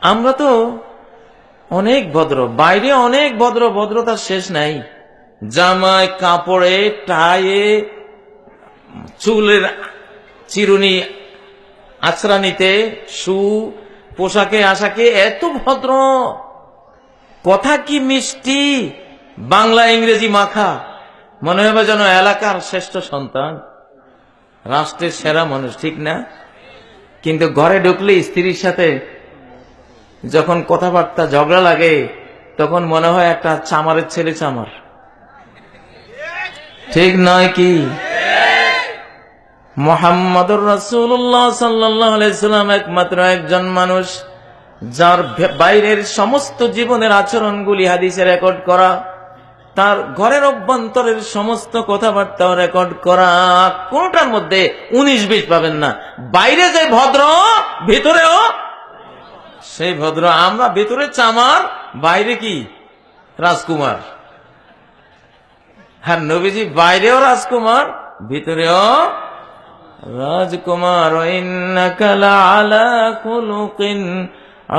আমরা তো অনেক ভদ্র, বাইরে অনেক ভদ্র ভদ্রতার শেষ নাই। জামায়, কাপড়ে, টায়ে, চুলের চিরুনি আছরানিতে সু, পোশাকে, আশাকে এত ভদ্র। কথা কি মিষ্টি? বাংলা, ইংরেজি মাখা। মনে হবে যেন এলাকার শ্রেষ্ঠ সন্তান। রাষ্ট্রের সেরা মানুষ, ঠিক না? কিন্তু ঘরে ঢুকলে স্ত্রীর সাথে যখন কথাবার্তা ঝগড়া লাগে, তখন মনে হয় একটা চামারের ছেলে চামার। ঠিক নয় কি? মোহাম্মদুর আলাইহি সাল্লাম একমাত্র একজন মানুষ, যার বাইরের সমস্ত জীবনের আচরণগুলি হাদিসে রেকর্ড করা, তার ঘরের অভ্যন্তরের সমস্ত কথাবার্তাও রেকর্ড করা, কোনটার মধ্যে উনিশ বিশ পাবেন না? বাইরে যে ভদ্র, ভিতরেও সেই ভদ্র আমরা ভেতরে চামার, বাইরে কি? রাজকুমার। হ্যাঁ নবীজি বাইরেও রাজকুমার, ভিতরেও রাজকুমার।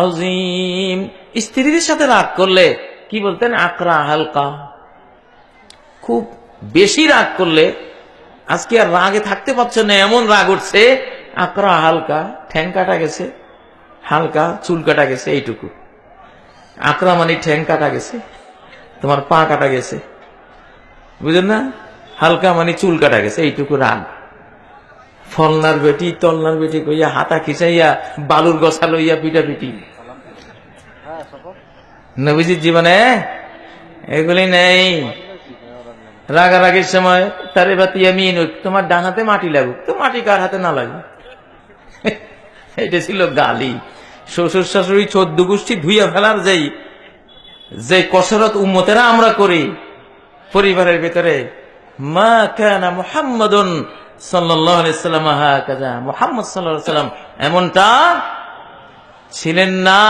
আযীম। স্ত্রীদের সাথে রাগ করলে কি বলতেন? আকরা হালকা খুব বেশি রাগ করলে আজকে আর রাগে থাকতে পারছে না, এমন রাগ উঠছে আকরা হালকা ঠ্যাং কাটা গেছে। হালকা চুল কাটা গেছে এইটুকু। আকরা মানে ঠ্যাং কাটা গেছে, তোমার পা কাটা গেছে। বুঝলেন না? হালকা মানে চুল কাটা গেছে, এইটুকু রাগ। ফলনার বেটি, তলনার বেটি কইয়া হাতা খিচাইয়া বালুর গছা লইয়া পিটা পিটি। নবীজির জীবনে এগুলি নেই। রাগারাগির সময় তারে বাতি আমি তোমার ডান হাতে মাটি লাগুক, তো মাটি কার হাতে না লাগুক? এটা ছিল গালি। শ্বশুর শাশুড়ি চোদ্দ গোষ্ঠী ধুইয়া ফেলার যেই যে কসরত উম্মতেরা আমরা করি, পরিবারের ভিতরে, মা কানা মোহাম্মদ সাল্লাল্লাহু আলাইহি সাল্লাম মুহাম্মদ সাল্লাম। এমনটা ছিলেন না।